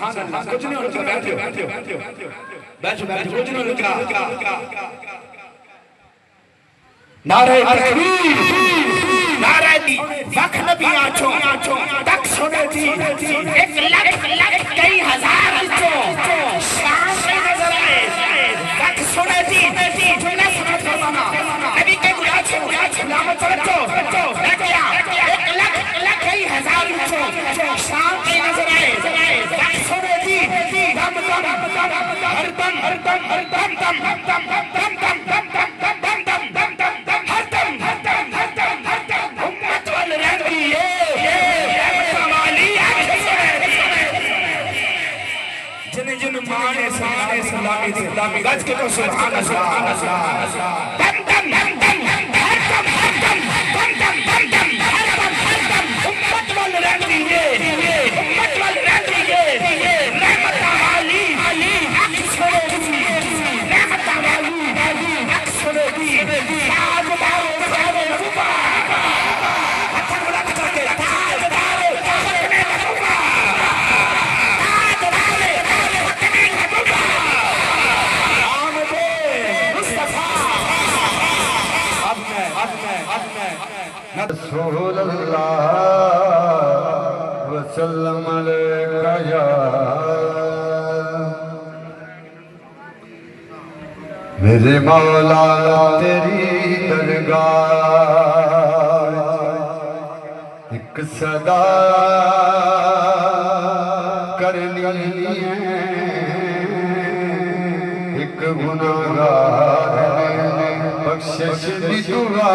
سبحان اللہ، کچھ نہیں ہوتا، بیٹھو بیٹھو بیٹھو بیٹھو کچھ نہیں ہوتا نعرہ تکبیر، نعرہ دی وقت نبی آچو تک سنے دی ایک لکھ لکھ، کئی ہزار آچو شام سے نظر آئے تک سنے دی، جملہ سنا فرمانا نبی کے گلا چھو گلا چھو نامت پرچو رکھیا، ایک لکھ لکھ، کئی ہزار آچو شام سے نظر آئے ہر دم ہر دم ہر دم دم دم دم دم دم دم وسلم علیکہ یا میرے مولا تیری درگاہ ایک صدا کرنی ہے۔ ایک نے بخشش دی دعا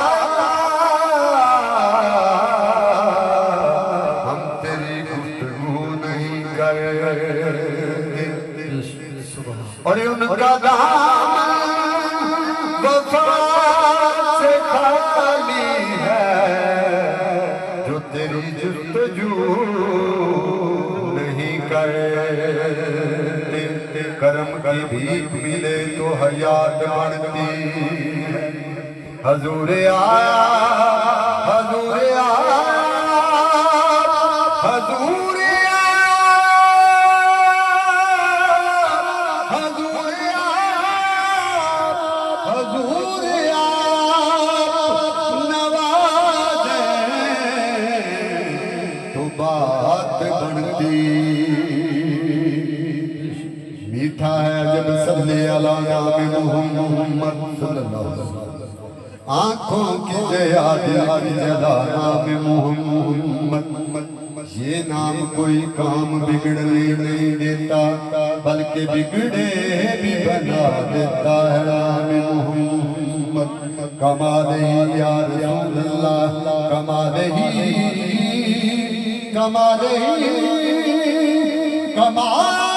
ਯਾਦ ਬਣਦੀ ਹਜ਼ੂਰ ਆਇਆ ਹਜ਼ੂਰ ਆਇਆ। صلی اللہ علیہ وسلم آنکھوں کی جیا دل کی جلا نام محمد۔ یہ نام کوئی کام بگڑنے نہیں دیتا، بلکہ بگڑے بھی بنا دیتا ہے نام محمد۔ کمال ہی یا رسول اللہ، کمال ہی کمال ہی کمال کمال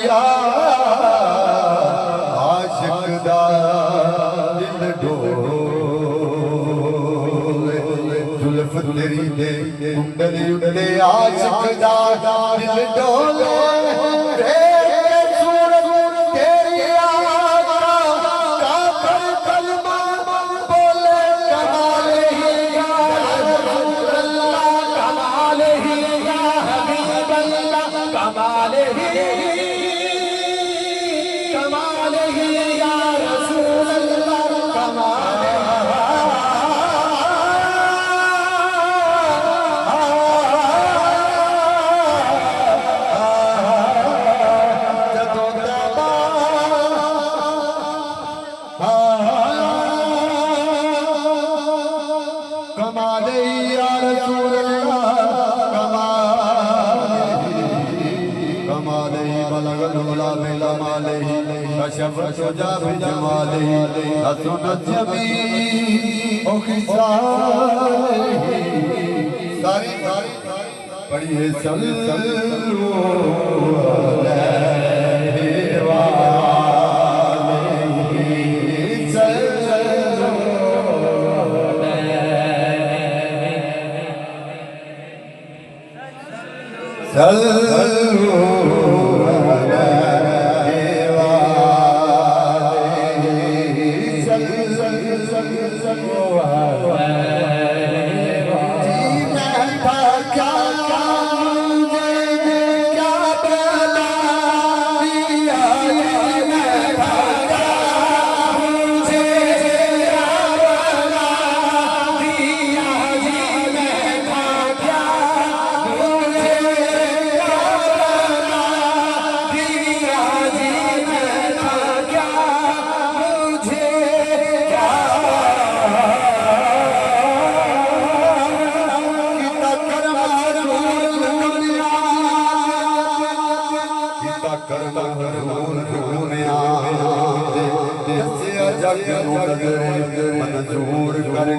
عربیا عاشق دا دل ڈولے زلف تیری دے کنگلے اتے عاشق دا دل ڈولے کشف شجا بجمال حسن جمی۔ او ساری ساری پڑھیے سلو علیہ وآلہ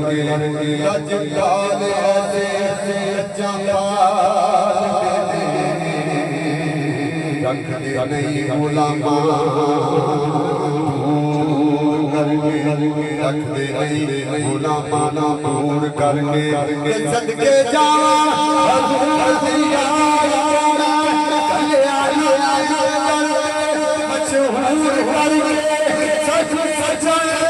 کے نہیں مولا رکھتے نہیں مولا دور کر کے صدقے جاواں حضور تیری جہاں کر کے سچ سچ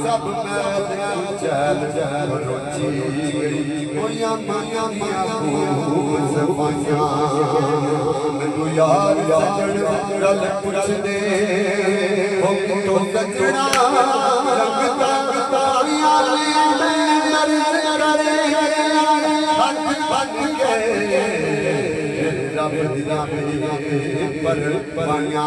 ਸਭ ਮੈਂ ਚਲ ਜਲ ਰੋਚੀ ਹੋਇਆ ਮਾਇਆ ਮਾਇਆ ਭੂਸ ਪਾਇਆ ਮੈਨੂੰ ਯਾਰ ਸਜਣ ਰਲ ਪੁੱਛਦੇ ਹੋ ਕਿਤੋਂ ਸਜਣਾ ਰੰਗ ਤੰਗ ਤਾਰੀਆਂ ਲਿਆਂਦੇ ਨਰ ਨਰੇ ਹੱਥ ਫੱਟ ਕੇ ਰੱਬ ਦੀ ਰੱਬ ਦੀ ਪਰ ਪਾਇਆ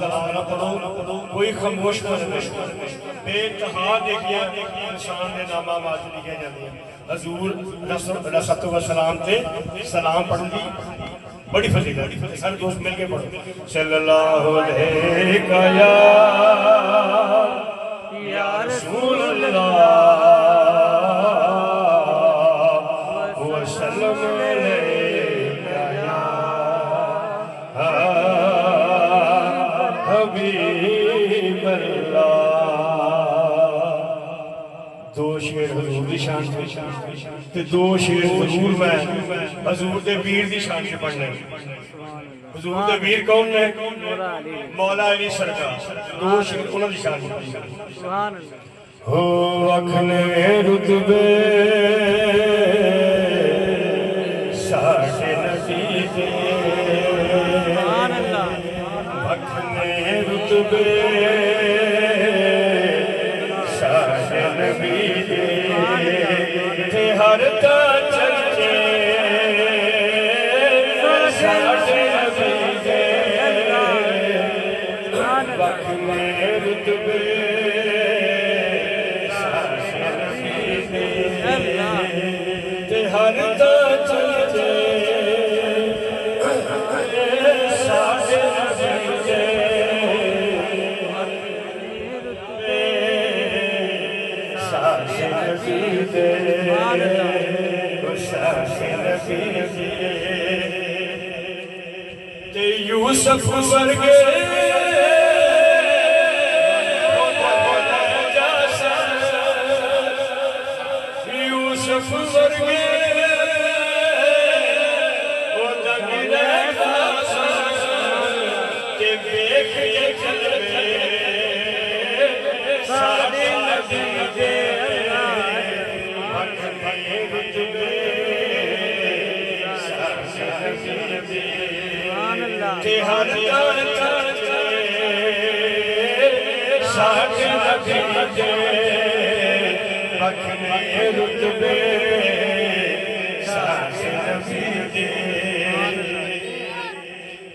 دوستوں کا نام پڑھو کوئی خاموش نہ رہے۔ بے انتہا دیکھیا انسان دے نامہ واج لکھے جاندے ہیں۔ حضور رسول و سلام تے سلام پڑھن دی بڑی فضیلت ہے سارے دوست مل کے پڑھو۔ صلی اللہ علیہ یا یا رسول اللہ۔ حضور دی شان تے دو شیر ضرور میں حضور دے ویر دی شان سے پڑھنے حضور دے ویر کون نے مولا علی سرکار دو شیر انہاں دی شان سے پڑھنے ہو اکھنے رتبے ساڑھے نبی دے اکھنے رتبے ਨਬੀ ਦੇ ਤੇ ਹਰ ਤਾਂ Yusuf Yusuf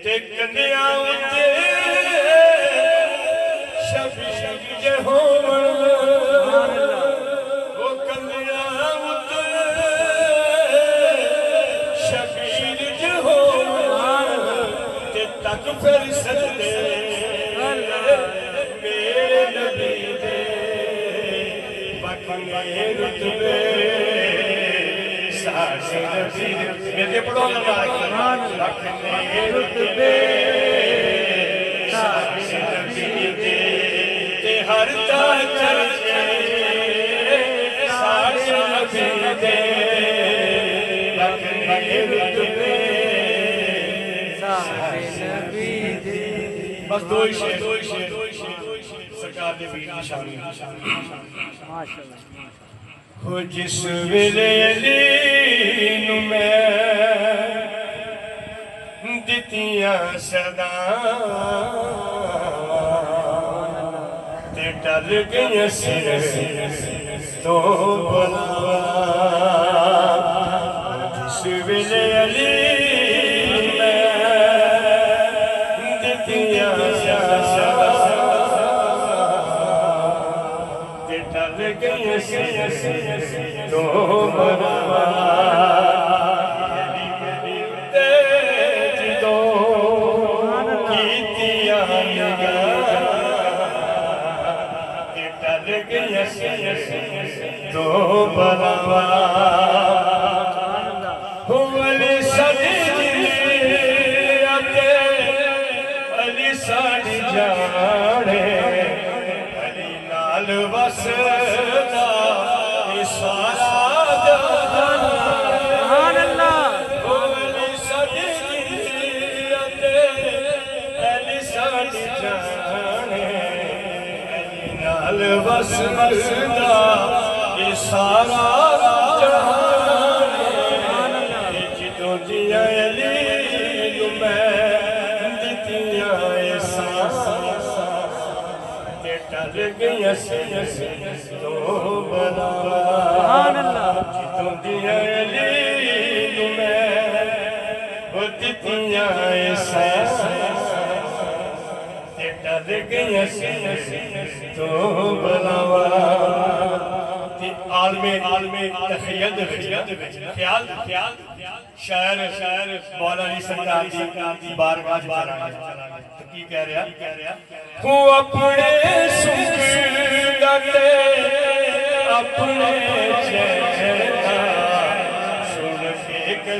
ਤੇ ਕੰਨਿਆ ਉੱਤੇ ਰੁਤਬੇ ਸਾਡੇ ਨਬੀ ਮੇਰੇ ਪੜੋ ਨਵਾਜ਼ ਰੱਖਨੇ ਰੁਤਬੇ ਸਾਡੇ ਨਬੀ ਦੇ ਤੇ ਹਰ ਤਾ ਚਰਚੇ ਸਾਡੇ ਨਬੀ ਦੇ ਰੱਖਨੇ ਰੁਤਬੇ ਸਾਡੇ ਨਬੀ ਦੇ ਬਸ ਦੋ ਹੀ ਸ਼ੇਰ ਸਰਕਾਰ ਦੇ ਵੀਰ ਦੀ ਸ਼ਾਨ ہو جس ویلے علی میں دتیاں صدا تے ڈر گئی سر تو بلا નો મરવા یہ سارا جدوں جیا علی میں دتیاں ساسا تے ٹر گئی اسی بنا جدوں جیا علی میں جد گیس تو بلاوا تے عالم عالم خیال شاعر شاعر مولا علی سرکار دی بارگاہ بار کی کہہ رہا کو اپنے سکھ اپنے چہرہ، سن کے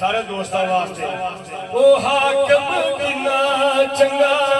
ਸਾਰੇ ਦੋਸਤਾਂ ਵਾਸਤੇ ਉਹ ਹਾਕਮ ਬਿਨਾ ਚੰਗਾ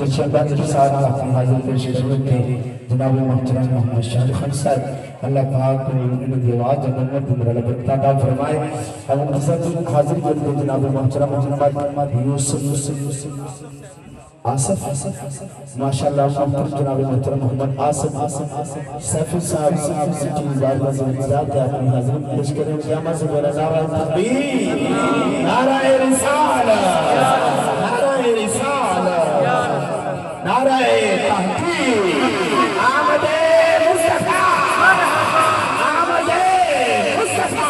ماشاء بات کے ساتھ اپنی حاضر پیش خدمت تھے جناب محترم محمد شاہ خان صاحب، اللہ پاک کو ان کی آواز جنت میں رلبت عطا فرمائے۔ اور ان کے ساتھ حاضر کرتے جناب محترم محمد یوسف یوسف آصف، ماشاءاللہ محترم جناب محترم محمد آصف سیفی صاحب صاحب سے چیز بار بار زمینزاد ہے اپنی حضرت پیش کریں۔ قیامت سے بولا نعرہ تکبیر نعرہ رسالہ نعرہ رسالہ نعرہ تحقیق۔ آمد مصطفیٰ۔ آمد مصطفیٰ۔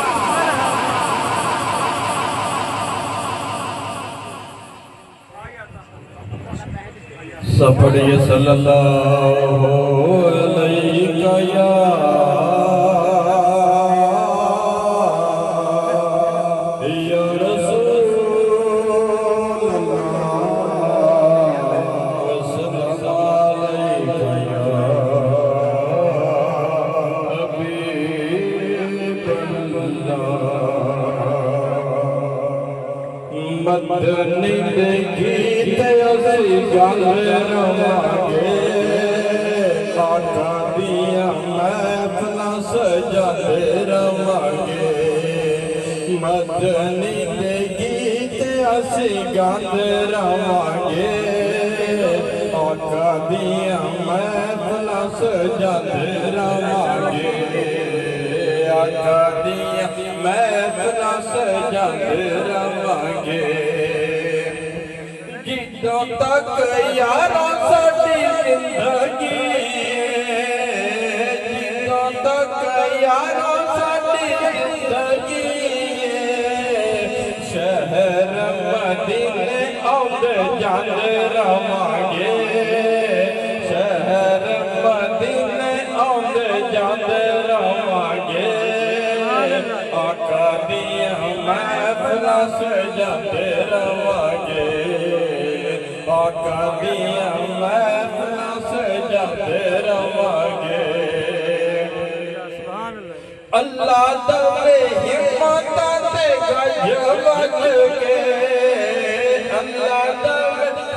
سپڑی صلی اللہ ஐயா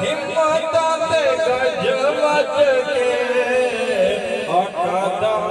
હિંમત ગજવત કે અટાદા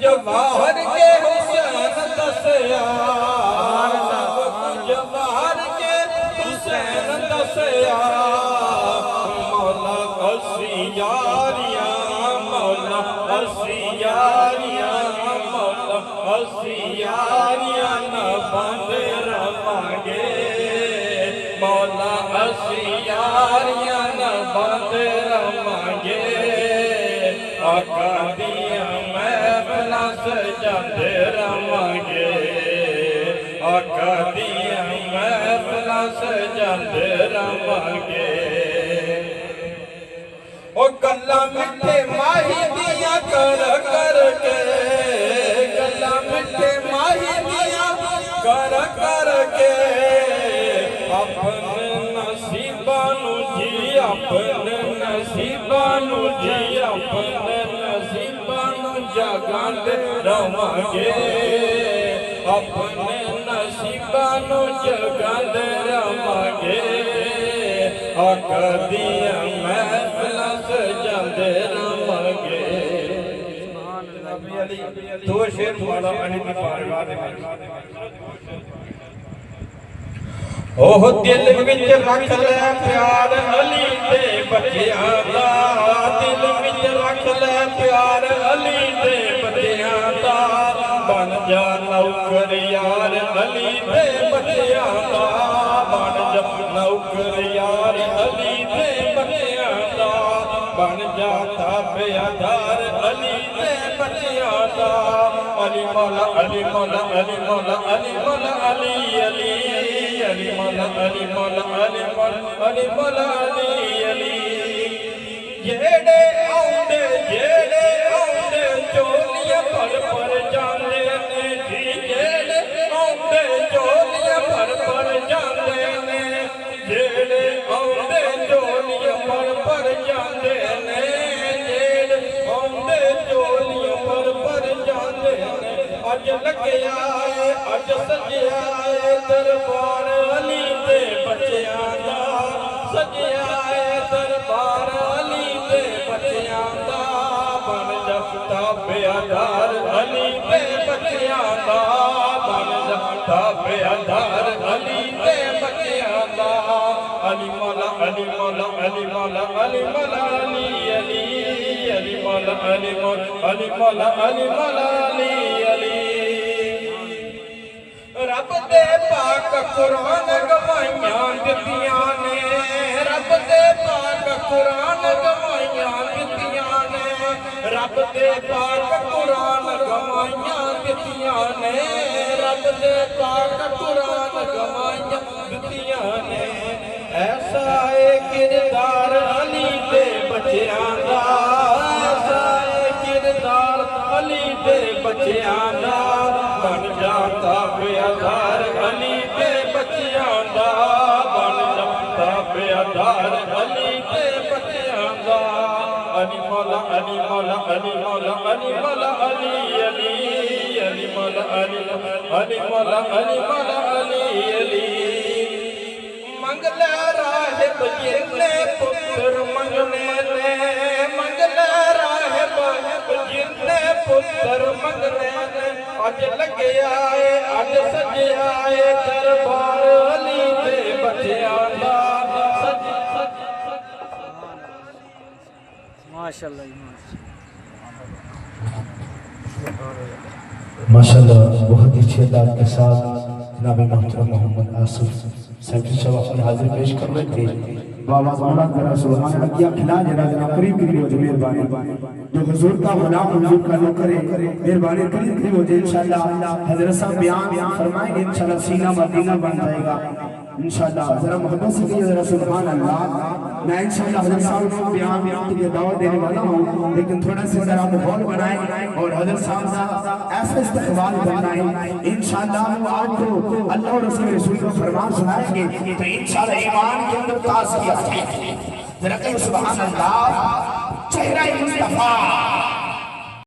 جواہر کے حسین دسیا کے حسین دسیا مولا اسی یاریاں مولا اسی یاریاں مولا اسی یاریاں نہ بند مولا نہ بند آقا دیا ਬੰਦੇ ਰਵਾਂਗੇ। ਆਕਾ ਦੀਆਂ ਮਹਿਫਲਾਂ ਸਜਾਦੇ ਰਵਾਂਗੇ। ਉਹ ਗੱਲਾਂ ਮਿੱਠੇ ਮਾਹੀ ਦੀਆਂ ਕਰ ਕਰਕੇ, ਗੱਲਾਂ ਮਿੱਠੇ ਮਾਹੀ ਦੀਆਂ ਕਰ ਕਰਕੇ। ਆਪਣੇ ਨਸੀਬਾਂ ਨੂੰ ਜੀ ਆਪਣੇ ਨਸੀਬਾਂ ਨੂੰ ਜੀ ਆਪਣੇ اپنے شیر مولا علی کی میں اوہ دل وچ رکھ لے پیار علی دے بچیاں دا دل وچ رکھ لے پیار علی دے بن جا نوکر یار علی دے بنیا دا بن جا نوکر یار علی دے بنیا دا بن جا تابے آدار علی دے بنیا دا علی مولا علی مولا علی مولا علی مولا علی علی علی مولا علی مولا علی مولا علی مولا علی علی جیڑے آؤں دے جیڑے آؤں دے چولیاں پر پر ਭਰ ਨੇ ਜਿਹੜੇ ਆਉਂਦੇ ਚੋਲੀਆਂ ਭਰ ਭਰ ਜਾਂਦੇ ਨੇ, ਜਿਹੜੇ ਆਉਂਦੇ ਚੋਲੀਆਂ ਭਰ ਭਰ ਜਾਂਦੇ ਨੇ, ਅੱਜ ਲੱਗਿਆ ਏ ਅੱਜ ਸਜਿਆ ਏ ਦਰਬਾਰ ਮੌਲਾ ਅਲੀ ਮੌਲਾ ਅਲੀ ਮੌਲਾ ਅਲੀ ਅਲੀ ਅਲੀ ਮੌਲਾ ਅਲੀ ਮੌਲਾ ਅਲੀ ਮੌਲਾ ਅਲੀ ਮੌਲਾ ਅਲੀ ਰੱਬ ਦੇ ਪਾਕ ਕੁਰਾਨ ਗਵਾਈਆਂ ਦਿੱਤੀਆਂ ਨੇ, ਰੱਬ ਦੇ ਪਾਕ ਕੁਰਾਨ ਗਵਾਈਆਂ ਦਿੱਤੀਆਂ ਨੇ, ਰੱਬ ਦੇ ਪਾਕ ਕੁਰਾਨ ਗਵਾਈਆਂ ਦਿੱਤੀਆਂ ਨੇ, ਰੱਬ ਰੱਬ ਦੇ ਪਾਕ ਕੁਰਾਨ ਗਵਾਈਆਂ ਦਿੱਤੀਆਂ ਨੇ। ਐਸਾ ਏ ਕਿਰਦਾਰ ਅਲੀ ਦੇ ਬੱਚਿਆਂ ਦਾ। ਐਸਾ ਏ ਕਿਰਦਾਰ ਅਲੀ ਦੇ ਬੱਚਿਆਂ ਦਾ। ਬਣ ਜਾਂਦਾ ਪਿਆਦਾਰ ਅਲੀ ਦੇ ਬੱਚਿਆਂ ਦਾ। ਬਣ ਜਾਂਦਾ ਪਿਆਦਾਰ ਅਲੀ ਦੇ ਬੱਚਿਆਂ ਦਾ। ਅਲੀ ਮੌਲਾ ਅਲੀ ਮੌਲਾ ਅਲੀ ਮੌਲਾ ਅਲੀ ਮੌਲਾ, ਅਲੀ ਅਲੀ ਅਲੀ ਮੌਲਾ, ਅਲੀ ਅਲੀ ਮੌਲਾ ਅਲੀ ਮੌਲਾ, ਅਲੀ ਅਲੀ। نے پتر نے پتر دربار علی دے ماشاءاللہ ماشاءاللہ بہت اچھے دار کے ساتھ نبی محترم محمد آصف سبزی شب اپنے حاضر پیش کر رہے تھے بابا مولا ذرا سبحان اللہ کیا کھلا جنا جنا قریب کری ہو جو مہربانی۔ جو حضور کا غلام حضور کا لو کرے مہربانی قریب کری ہو جو انشاءاللہ حضرت صاحب بیان فرمائیں گے، انشاءاللہ سینہ مدینہ بن جائے گا۔ انشاءاللہ، ذرا محبت سے کہیے ذرا سبحان اللہ میں انشاءاللہ حضرت صاحب کو بیان بیان کے لیے دعوت دینے والا ہوں، لیکن تھوڑا سا ذرا ماحول بنائیں اور حضرت صاحب کا ایسا استقبال بنائیں انشاءاللہ وہ آپ کو اللہ اور اس کے رسول کا فرمان سنائیں گے، تو انشاءاللہ ایمان کے اندر تاثیر ذرا کہیے سبحان اللہ چہرہ مصطفیٰ۔